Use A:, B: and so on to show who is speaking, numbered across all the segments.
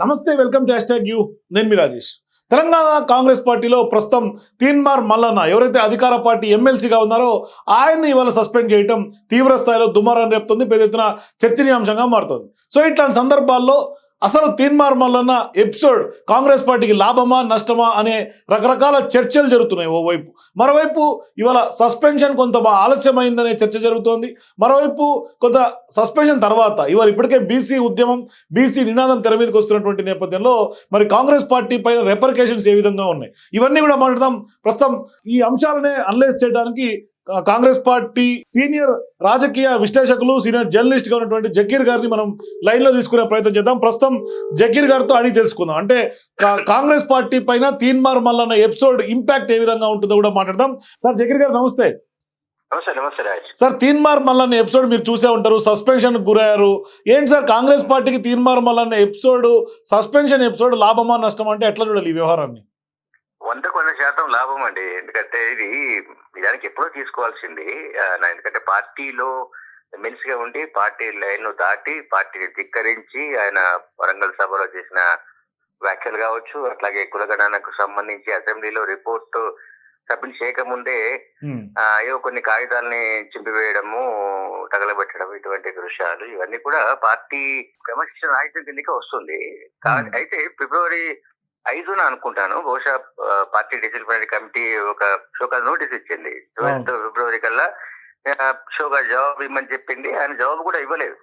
A: నమస్తే welcome to hash you. నేను మీ రాజేష్. తెలంగాణ కాంగ్రెస్ పార్టీలో ప్రస్తుతం తీన్మార్ మల్లన్న ఎవరైతే అధికార పార్టీ ఎమ్మెల్సీగా ఉన్నారో ఆయన్ని ఇవాళ సస్పెండ్ చేయడం తీవ్ర స్థాయిలో దుమారాన్ని రేపుతుంది. పెద్ద ఎత్తున చర్చనీయాంశంగా మారుతుంది. సో ఇట్లాంటి సందర్భాల్లో అసలు తీన్మార్ మల్లన్న ఎపిసోడ్ కాంగ్రెస్ పార్టీకి లాభమా నష్టమా అనే రకరకాల చర్చలు జరుగుతున్నాయి ఓవైపు. మరోవైపు ఇవాళ సస్పెన్షన్ కొంత ఆలస్యమైందనే చర్చ జరుగుతోంది. మరోవైపు కొంత సస్పెన్షన్ తర్వాత ఇవాళ ఇప్పటికే బీసీ ఉద్యమం బీసీ నినాదం తెర మీదకి వస్తున్నటువంటి నేపథ్యంలో మరి కాంగ్రెస్ పార్టీ పైన రెపర్కేషన్స్ ఏ విధంగా ఉన్నాయి? ఇవన్నీ కూడా మాట్లాడదాం. ప్రస్తుతం ఈ అంశాలనే అనలైజ్ చేయడానికి కాంగ్రెస్ పార్టీ సీనియర్ రాజకీయ విశ్లేషకులు సీనియర్ జర్నలిస్ట్గా ఉన్నటువంటి జకీర్ గారిని మనం లైన్లో తీసుకునే ప్రయత్నం చేద్దాం. ప్రస్తుతం జకీర్ గారితో అడిగి తెలుసుకుందాం. అంటే కాంగ్రెస్ పార్టీ పైన తీన్మార్ మల్లన్న ఎపిసోడ్ ఇంపాక్ట్ ఏ విధంగా ఉంటుందో కూడా మాట్లాడదాం. సార్ జకీర్ గారు నమస్తే. సార్ తీన్మార్ మల్లన్న ఎపిసోడ్ మీరు చూసే ఉంటారు. సస్పెన్షన్ గురయ్యారు. ఏంటి సార్ కాంగ్రెస్ పార్టీకి Teenmar Mallanna episode suspension episode లాభమా నష్టమా? అంటే ఎట్లా చూడాలి ఈ వ్యవహారాన్ని?
B: వందకు వంద శాతం లాభం అండి. ఎందుకంటే ఇది నిజానికి ఎప్పుడో తీసుకోవాల్సింది. ఎందుకంటే పార్టీలో ఎమ్మెల్సీగా ఉండి పార్టీ లైన్ దాటి పార్టీని ధిక్కరించి ఆయన వరంగల్ సభలో చేసిన వ్యాఖ్యలు కావచ్చు అట్లాగే కులగణనకు సంబంధించి అసెంబ్లీలో రిపోర్ట్ సబ్మిట్ చేయకముందే ఏవో కొన్ని కాగితాలని చింపివేయడము తగలబెట్టడం ఇటువంటి దృశ్యాలు ఇవన్నీ కూడా పార్టీ క్రమశిక్షణ రాహిత్యం కిందకే వస్తుంది. అయితే ఫిబ్రవరి ఐదున అనుకుంటాను. బహుశా పార్టీ డిసిప్లినరీ కమిటీ ఒక షోకాజ్ నోటీస్ ఇచ్చింది. ట్వెల్త్ ఫిబ్రవరి కల్లా షోకాజ్ జవాబు ఇమ్మని చెప్పింది. ఆయన జవాబు కూడా ఇవ్వలేదు.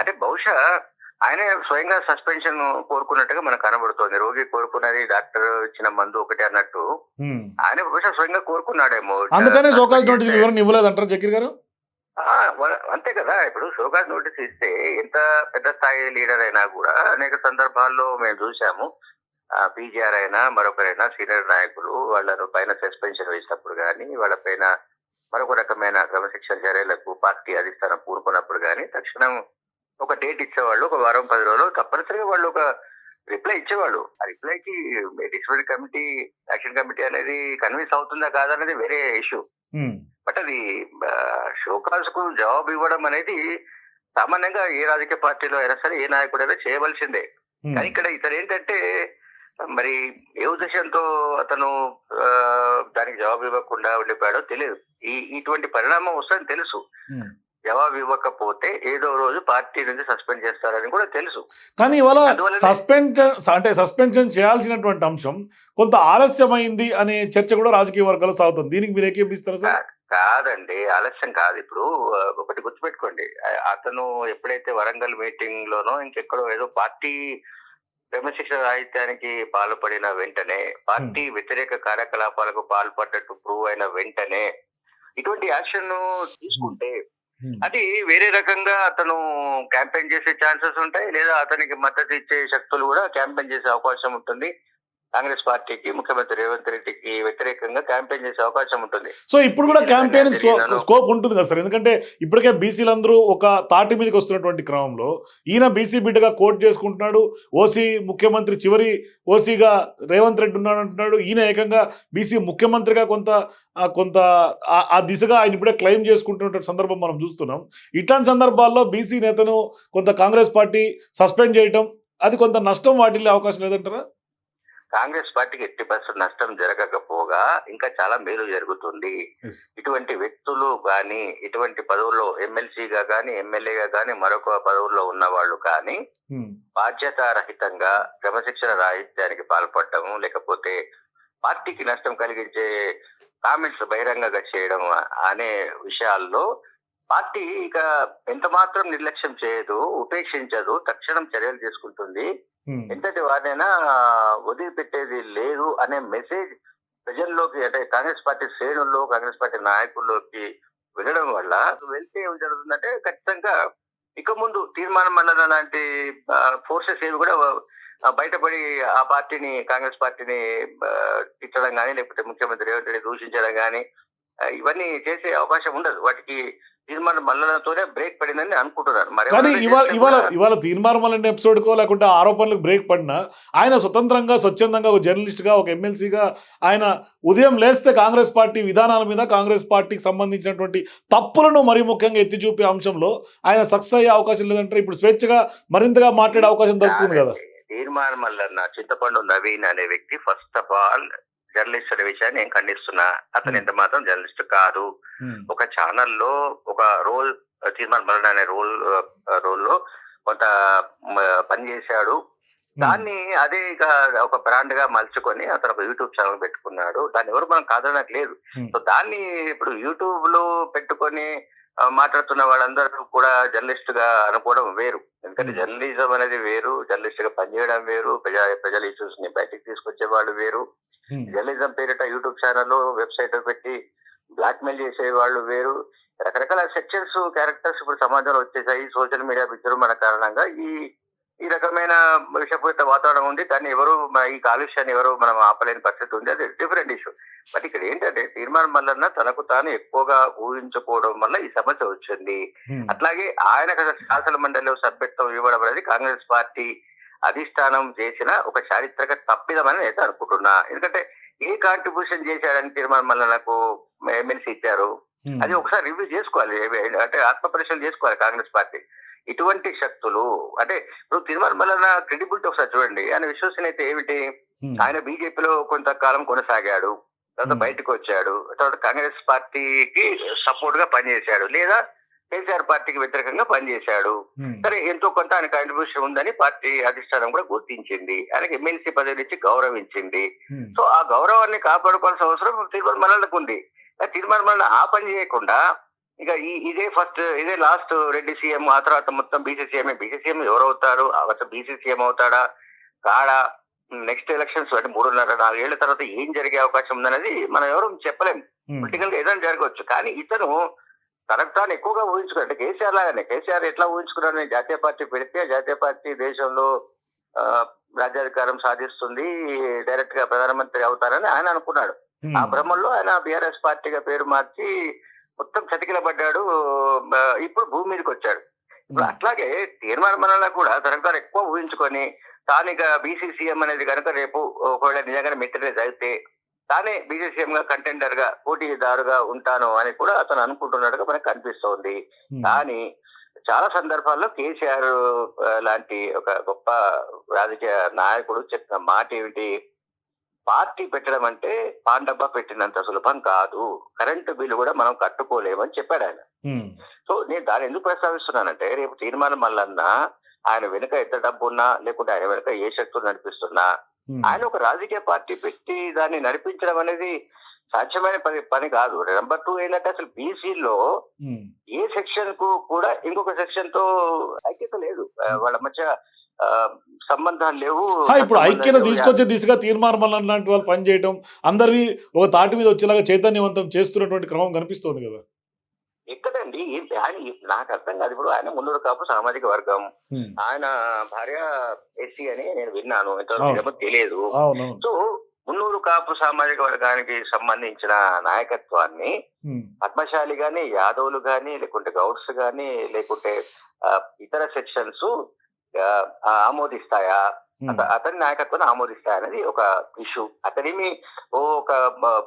B: అంటే బహుశా ఆయన స్వయంగా సస్పెన్షన్ కోరుకున్నట్టుగా మనకు కనబడుతోంది. రోగి కోరుకున్నది డాక్టర్ ఇచ్చిన మందు ఒకటే అన్నట్టు. ఆయన బహుశా స్వయంగా కోరుకున్నాడేమో.
A: అందుకనే షోకాజ్ నోటీస్ వివరణ ఇవ్వలేదు అంటారు జకీర్ గారు?
B: అంతే కదా. ఇప్పుడు షోకాజ్ నోటీస్ ఇస్తే ఎంత పెద్ద స్థాయి లీడర్ అయినా కూడా అనేక సందర్భాల్లో మేము చూసాము పీజీఆర్ అయినా మరొకరైనా సీనియర్ నాయకులు వాళ్ళను పైన సస్పెన్షన్ వేసినప్పుడు కానీ వాళ్ళ పైన మరొక రకమైన క్రమశిక్షణ చర్యలకు పార్టీ అధిష్టానం కూరుకున్నప్పుడు కానీ తక్షణం ఒక డేట్ ఇచ్చేవాళ్ళు ఒక వారం పది రోజులు తప్పనిసరిగా వాళ్ళు ఒక రిప్లై ఇచ్చేవాళ్ళు. ఆ రిప్లైకి డిసిప్లినరీ కమిటీ యాక్షన్ కమిటీ అనేది కన్విన్స్ అవుతుందా కాదనేది వేరే ఇష్యూ. బట్ అది షోకాజ్కు జవాబు ఇవ్వడం అనేది సామాన్యంగా ఏ రాజకీయ పార్టీలో అయినా సరే ఏ నాయకుడైనా చేయవలసిందే. కానీ ఇక్కడ ఇతను ఏంటంటే మరి ఏ ఉద్దేశంతో అతను దానికి జవాబు ఇవ్వకుండా ఉండిపోయాడో తెలియదు ఈ ఇటువంటి పరిణామం వస్తుందని తెలుసు.
A: ఉమ్.
B: జవాబు ఇవ్వకపోతే ఏదో రోజు పార్టీ నుంచి సస్పెండ్ చేస్తారని కూడా తెలుసు.
A: కానీ ఇవాళ సస్పెన్షన్ అంటే సస్పెన్షన్ చేయాల్సినటువంటి అంశం కొంత ఆలస్యమైంది అనే చర్చ కూడా రాజకీయ వర్గాల్లో సాగుతుంది. దీనికి మీరు ఏకేపిస్తారు సార్?
B: కాదండి ఆలస్యం కాదు ఇప్పుడు. ఒకటి గుర్తుపెట్టుకోండి. అతను ఎప్పుడైతే వరంగల్ మీటింగ్ లోనో ఇంకెక్కడో ఏదో పార్టీ క్రమశిక్షణ రాహిత్యానికి పాల్పడిన వెంటనే పార్టీ వ్యతిరేక కార్యకలాపాలకు పాల్పడ్డట్టు ప్రూవ్ అయిన వెంటనే ఇటువంటి యాక్షన్ తీసుకుంటే
A: ఉమ్,
B: అది వేరే రకంగా అతను క్యాంపెయిన్ చేసే ఛాన్సెస్ ఉంటాయి లేదా అతనికి మద్దతు ఇచ్చే శక్తులు కూడా క్యాంపెయిన్ చేసే అవకాశం ఉంటుంది. కాంగ్రెస్ పార్టీకి ముఖ్యమంత్రి రేవంత్ రెడ్డికి వ్యతిరేకంగా క్యాంపెయిన్ చేసే అవకాశం ఉంటుంది.
A: సో ఇప్పుడు కూడా క్యాంపెయిన్. స్కోప్ ఉంటుంది కదా సార్? ఎందుకంటే ఇప్పటికే బీసీలందరూ ఒక తాటి మీదకి వస్తున్నటువంటి క్రమంలో ఈయన బీసీ బిడ్డగా కోట్ చేసుకుంటున్నాడు ఓసీ ముఖ్యమంత్రి చివరి ఓసీగా రేవంత్ రెడ్డి ఉన్నాడు అంటున్నాడు ఈయన ఏకంగా బీసీ ముఖ్యమంత్రిగా కొంత కొంత ఆ- ఆ దిశగా ఆయన ఇప్పుడే క్లెయిమ్ చేసుకుంటున్న సందర్భం మనం చూస్తున్నాం. ఇట్లాంటి సందర్భాల్లో బీసీ నేతను కొంత కాంగ్రెస్ పార్టీ సస్పెండ్ చేయటం అది కొంత నష్టం వాటిల్లే అవకాశం లేదంటారా?
B: కాంగ్రెస్ పార్టీకి ఎట్టి పరిస్థితులు నష్టం జరగకపోగా ఇంకా చాలా మేలు జరుగుతుంది. ఇటువంటి వ్యక్తులు కానీ ఇటువంటి పదవుల్లో ఎమ్మెల్సీగా కానీ ఎమ్మెల్యేగా కానీ మరొక పదవుల్లో ఉన్న వాళ్ళు కానీ
A: ఉమ్,
B: బాధ్యత రహితంగా క్రమశిక్షణ రాహిత్యానికి పాల్పడటము లేకపోతే పార్టీకి నష్టం కలిగించే కామెంట్స్ బహిరంగంగా చేయడం అనే విషయాల్లో పార్టీ ఇక ఎంత మాత్రం నిర్లక్ష్యం చేయదు ఉపేక్షించదు తక్షణం చర్యలు తీసుకుంటుంది. ఎంతటి వారినైనా వదిలిపెట్టేది లేదు అనే మెసేజ్ ప్రజల్లోకి అంటే కాంగ్రెస్ పార్టీ శ్రేణుల్లో కాంగ్రెస్ పార్టీ నాయకుల్లోకి వెళ్ళడం వల్ల వెళ్తే ఏం జరుగుతుందంటే ఖచ్చితంగా ఇక ముందు తీర్మానం మండలం లాంటి ఫోర్సెస్ ఏవి కూడా బయటపడి ఆ పార్టీని కాంగ్రెస్ పార్టీని తీర్చడం తిట్టడం కానీ లేకపోతే ముఖ్యమంత్రి రేవంత్ రెడ్డి దూషించడం కానీ ఇవన్నీ చేసే అవకాశం ఉండదు. వాటికి తీర్మానం మల్లలతోనే బ్రేక్ పడిందని అనుకుంటున్నాను. మరి
A: కానీ ఇవాళ ఇవాళ ఇవాళ తీర్మానం ఎపిసోడ్కో లేకుంటే ఆరోపణలకు బ్రేక్ పడినా ఆయన స్వతంత్రంగా స్వచ్ఛందంగా ఒక జర్నలిస్ట్గా ఒక ఎమ్మెల్సీగా ఆయన ఉదయం లేస్తే కాంగ్రెస్ పార్టీ విధానాల మీద కాంగ్రెస్ పార్టీకి సంబంధించినటువంటి తప్పులను మరీ ముఖ్యంగా ఎత్తి చూపే అంశంలో ఆయన సక్సెస్ అయ్యే అవకాశం లేదంటారు ఇప్పుడు స్వేచ్ఛగా మరింతగా మాట్లాడే అవకాశం దొరుకుతుంది కదా.
B: తీర్మానం మల్లన్న చింతపండు నవీన్ అనే వ్యక్తి ఫస్ట్ ఆఫ్ ఆల్ జర్నలిస్ట్ అనే విషయాన్ని నేను ఖండిస్తున్నా. అతను ఎంత మాత్రం జర్నలిస్ట్ కాదు. ఒక ఛానల్లో ఒక రోల్ తీర్మానం మల్లన్న అనే రోల్ రోల్లో కొంత పనిచేశాడు దాన్ని అదే ఇక ఒక బ్రాండ్గా మలుచుకొని అతను ఒక యూట్యూబ్ ఛానల్ పెట్టుకున్నాడు. దాన్ని ఎవరు మనం కాదనట్లేదు లేదు. సో దాన్ని ఇప్పుడు యూట్యూబ్లో పెట్టుకొని మాట్లాడుతున్న వాళ్ళందరూ కూడా జర్నలిస్ట్గా అనుకోవడం వేరు. ఎందుకంటే. జర్నలిజం అనేది వేరు జర్నలిస్ట్గా పనిచేయడం వేరు ప్రజా ప్రజల ఇష్యూస్ని బయటికి తీసుకొచ్చే వాళ్ళు వేరు. జర్నలిజం పేరిట యూట్యూబ్ ఛానల్ వెబ్సైట్ పెట్టి బ్లాక్ మెయిల్ చేసే వాళ్ళు వేరు. రకరకాల సెక్షన్స్ క్యారెక్టర్స్ ఇప్పుడు సమాజంలో వచ్చేసాయి. సోషల్ మీడియా విజృంభణ కారణంగా ఈ ఈ రకమైన విషపూరిత వాతావరణం ఉంది. దాన్ని ఎవరు ఈ కాలుష్యాన్ని ఎవరు మనం ఆపలేని పరిస్థితి ఉంది. అది డిఫరెంట్ ఇష్యూ బట్ ఇక్కడ ఏంటంటే తీర్మానం వల్ల తనకు తాను ఎక్కువగా ఊహించుకోవడం వల్ల ఈ సమస్య వచ్చింది.
A: ఉమ్,
B: అట్లాగే ఆయనకు శాసన మండలిలో సభ్యత్వం ఇవ్వడం అనేది కాంగ్రెస్ పార్టీ అధిష్టానం చేసిన ఒక చారిత్రక తప్పిదమని నేను అనుకుంటున్నా. ఎందుకంటే ఏ కాంట్రిబ్యూషన్ చేశాడని తీర్మానం వల్ల నాకు ఎమ్మెల్సీ ఇచ్చారు. అది ఒకసారి రివ్యూ చేసుకోవాలి. అంటే ఆత్మ పరిశీలన చేసుకోవాలి కాంగ్రెస్ పార్టీ. ఇటువంటి శక్తులు అంటే ఇప్పుడు తీర్మానం వల్ల క్రెడిబిలిటీ ఒకసారి చూడండి. ఆయన విశ్వసనీయత ఏమిటి? ఆయన బీజేపీలో కొంతకాలం కొనసాగాడు. తర్వాత. బయటకు వచ్చాడు. తర్వాత కాంగ్రెస్ పార్టీకి సపోర్ట్గా పనిచేశాడు. లేదా కేసీఆర్ పార్టీకి వ్యతిరేకంగా పనిచేశాడు.
A: ఉమ్,
B: సరే ఎంతో కొంత ఆయన కాంట్రిబ్యూషన్ ఉందని పార్టీ అధిష్టానం కూడా గుర్తించింది. ఆయనకి ఎమ్మెల్సీ పదవి ఇచ్చి గౌరవించింది.
A: ఉమ్,
B: సో ఆ గౌరవాన్ని కాపాడుకోవాల్సిన అవసరం తీర్మానం మల్లలకు ఉంది. ఆ తీర్మానం మల్ల ఆ పని చేయకుండా ఇక ఈ ఇదే ఫస్ట్ ఇదే లాస్ట్ రెడ్డి సీఎం ఆ తర్వాత మొత్తం బీసీ సీఎం బీసీ సీఎం ఎవరు అవుతారు అసలు బీసీ సీఎం అవుతాడా? కాడా? నెక్స్ట్ ఎలక్షన్స్ అంటే మూడున్నర నాలుగేళ్ళ తర్వాత ఏం జరిగే అవకాశం ఉందనేది మనం ఎవరు చెప్పలేం.
A: ఉమ్,
B: పొలిటికల్గా ఏదైనా జరగవచ్చు. కానీ ఇతను తనకు తాను ఎక్కువగా ఊహించుకున్నాడు అంటే కేసీఆర్ లాగానే. కేసీఆర్ ఎట్లా ఊహించుకున్నాడు నేను జాతీయ పార్టీ పెడితే జాతీయ పార్టీ దేశంలో రాజ్యాధికారం సాధిస్తుంది డైరెక్ట్గా ప్రధానమంత్రి అవుతారని ఆయన అనుకున్నాడు. ఆ భ్రమంలో ఆయన బీఆర్ఎస్ పార్టీగా పేరు మార్చి మొత్తం చతికిలబడ్డాడు. ఇప్పుడు భూమి మీదకి వచ్చాడు. ఇప్పుడు అట్లాగే తీర్మానం వల్ల కూడా తనకు తాను ఎక్కువ ఊహించుకొని తానిక బీసీసీఎం అనేది కనుక రేపు ఒకవేళ నిజంగానే మెటీరియల్ అయితే తానే బీసీసీఎం గా కంటెండర్గా పోటీదారుగా ఉంటాను అని కూడా అతను అనుకుంటున్నట్టుగా మనకు కనిపిస్తోంది. కానీ చాలా సందర్భాల్లో కేసీఆర్ లాంటి ఒక గొప్ప రాజకీయ నాయకుడు చెప్పిన మాట ఏమిటి? పార్టీ పెట్టడం అంటే పాండబ్బ పెట్టినంత సులభం కాదు. కరెంటు బిల్లు కూడా మనం కట్టుకోలేమని చెప్పాడు ఆయన. సో నేను దాన్ని ఎందుకు ప్రస్తావిస్తున్నానంటే రేపు తీర్మానం మల్లన్నా ఆయన వెనుక ఎంత డబ్బు ఉన్నా లేకుంటే ఆయన వెనుక ఏ శక్తులు నడిపిస్తున్నా ఆయన ఒక రాజకీయ పార్టీ పెట్టి దాన్ని నడిపించడం అనేది సాధ్యమైన పని పని కాదు. నెంబర్ టూ ఏంటంటే అసలు బీసీలో ఏ సెక్షన్కు కూడా ఇంకొక సెక్షన్తో ఐక్యత లేదు. వాళ్ళ మధ్య సంబంధాలు లేవు
A: ఇప్పుడు ఐక్యత. తీసుకొచ్చే దిశగా తీర్మానం లాంటి వాళ్ళు పనిచేయటం అందరినీ ఒక తాటి మీద వచ్చేలాగా చైతన్యవంతం చేస్తున్నటువంటి క్రమం కనిపిస్తోంది కదా.
B: ఎక్కడండి ఏంటి? ఆయన నాకు అర్థం కాదు. ఇప్పుడు ఆయన మున్నూరు కాపు సామాజిక వర్గం. ఆయన భార్య ఎస్సీ అని నేను విన్నాను. ఎంతవరకు. ఏమో తెలియదు. సో మున్నూరు కాపు సామాజిక వర్గానికి సంబంధించిన నాయకత్వాన్ని పద్మశాలి గాని యాదవులు గాని లేకుంటే గౌడ్స్ గాని లేకుంటే ఇతర సెక్షన్స్ ఆమోదిస్తాయా? అతని నాయకత్వాన్ని ఆమోదిస్తాయనేది ఒక ఇష్యూ అతనేమి ఓ ఒక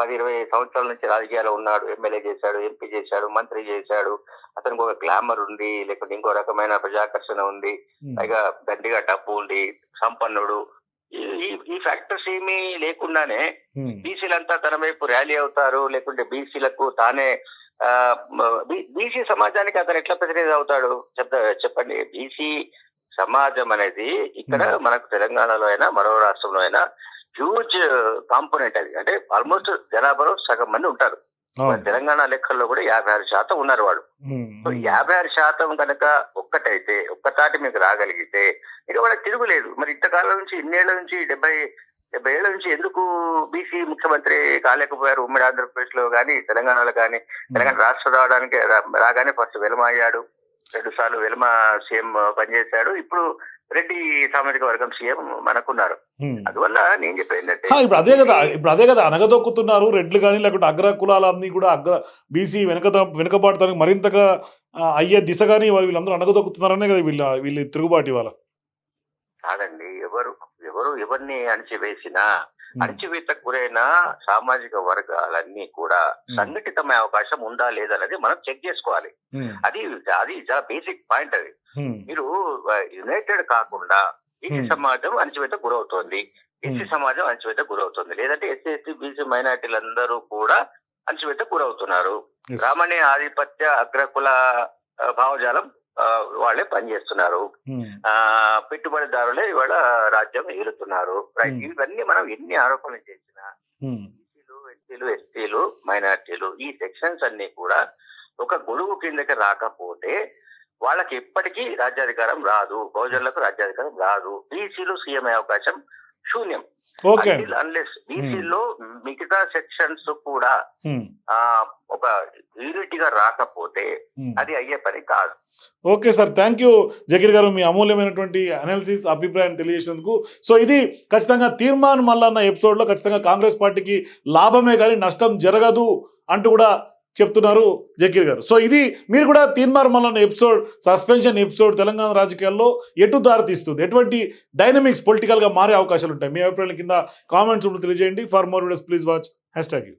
B: పది ఇరవై సంవత్సరాల నుంచి రాజకీయాల్లో ఉన్నాడు. ఎమ్మెల్యే చేశాడు ఎంపీ చేశాడు మంత్రి చేశాడు. అతనికి ఒక గ్లామర్ ఉంది లేకుంటే ఇంకో రకమైన ప్రజాకర్షణ ఉంది. పైగా దండిగా డబ్బు ఉంది సంపన్నుడు. ఈ- ఫ్యాక్టర్స్ ఏమీ లేకుండానే బీసీలంతా తన వైపు ర్యాలీ అవుతారు లేకుంటే బీసీలకు తానే బీసీ సమాజానికి అతను ఎట్లా ప్రతినిధి అవుతాడు? చెప్తా చెప్పండి. బీసీ సమాజం అనేది ఇక్కడ
A: Hmm.
B: మనకు తెలంగాణలో అయినా మరో రాష్ట్రంలో అయినా హ్యూజ్ కాంపోనెంట్ అది. అంటే ఆల్మోస్ట్ జనాభాలో సగం మంది ఉంటారు. తెలంగాణ లెక్కల్లో కూడా యాభై ఆరు శాతం ఉన్నారు
A: ఉమ్,
B: సో
A: ఉమ్,
B: యాభై ఆరు శాతం కనుక ఒక్కటైతే ఒక్కతాటి మీకు రాగలిగితే ఇక వాళ్ళకి తిరుగులేదు మరి ఇంతకాలం నుంచి ఇన్నేళ్ళ నుంచి డెబ్బై డెబ్బై ఏళ్ళ నుంచి ఎందుకు బీసీ ముఖ్యమంత్రి కాలేకపోయారు? ఉమ్మడి ఆంధ్రప్రదేశ్లో కానీ తెలంగాణలో కానీ తెలంగాణ రాష్ట్రం రావడానికి రాగానే ఫస్ట్ వెలమ అయ్యాడు రెండు సార్లు వెలమ సీఎం పనిచేశాడు. ఇప్పుడు రెడ్డి సామాజిక వర్గం సీఎం మనకున్నారు. అందువల్ల నేను చెప్పేది ఏంటంటే
A: హా, ఇప్పుడు అదే కదా ఇప్పుడు అదే కదా అనగదొక్కుతున్నారు రెడ్లు కానీ లేకుంటే అగ్ర కులాలన్నీ కూడా అగ్ర బీసీ వెనక వెనుకబాటుతానికి మరింతగా అయ్యే దిశ కానీ వీళ్ళందరూ అనగదొక్కుతున్నారనే కదా వీళ్ళ వీళ్ళు తిరుగుబాటు ఇవాళ.
B: కాదండి ఎవరు ఎవరు ఎవరిని అణిచివేసినా అణచివేతకు గురైన సామాజిక వర్గాలన్నీ కూడా. సంఘటితమయ్యే అవకాశం ఉందా లేదా అనేది మనం చెక్ చేసుకోవాలి అది అది చాలా బేసిక్ పాయింట్ అది మీరు యునైటెడ్ కాకుండా బీసీ
A: Hmm.
B: సమాజం అణచివేత గురవుతోంది ఎస్సీ. సమాజం అణచివేత గురవుతుంది లేదంటే ఎస్సీ ఎస్టీ బీసీ మైనార్టీలందరూ కూడా అణచివేత గురవుతున్నారు. రామణ్య ఆధిపత్య అగ్రకుల భావజాలం వాళ్ళే పనిచేస్తున్నారు. ఆ పెట్టుబడిదారులే ఇవాళ రాజ్యం ఏలుతున్నారు రైట్. ఇవన్నీ మనం ఎన్ని ఆరోపణలు చేసినా. బీసీలు ఎస్సీలు ఎస్టీలు మైనార్టీలు ఈ సెక్షన్స్ అన్ని కూడా ఒక గొడుగు కిందకి రాకపోతే వాళ్ళకి ఎప్పటికీ రాజ్యాధికారం రాదు బహుజనులకు రాజ్యాధికారం రాదు బీసీలు సీఎం అయ్యే అవకాశం శూన్యం. అన్లెస్ బీసీలో మిగతా సెక్షన్స్ కూడా
A: Hmm.
B: ఆ ఒక యూనిటీగా రాకపోతే
A: Hmm.
B: అది అయ్యే పని కాదు.
A: Okay sir. Thank you Zakir గారు మీ అమూల్యమైనటువంటి అనాలిసిస్ అభిప్రాయం తెలియజేసినందుకు. సో ఇది ఖచ్చితంగా తీర్మాన్ మల్లన్న ఎపిసోడ్లో ఖచ్చితంగా కాంగ్రెస్ పార్టీకి లాభమే కానీ నష్టం జరగదు అంటూ కూడా చెప్తున్నారు జకీర్ గారు. సో ఇది మీరు కూడా Teenmaar Mallanna episode suspension episode Telangana రాజకీయాల్లో ఎటు దారి తీస్తుంది ఎటువంటి డైనమిక్స్ పొలిటికల్గా మారే అవకాశాలు ఉంటాయి? మీ అభిప్రాయాల కింద కామెంట్స్ తెలియజేయండి. For more videos please watch. Hashtag you.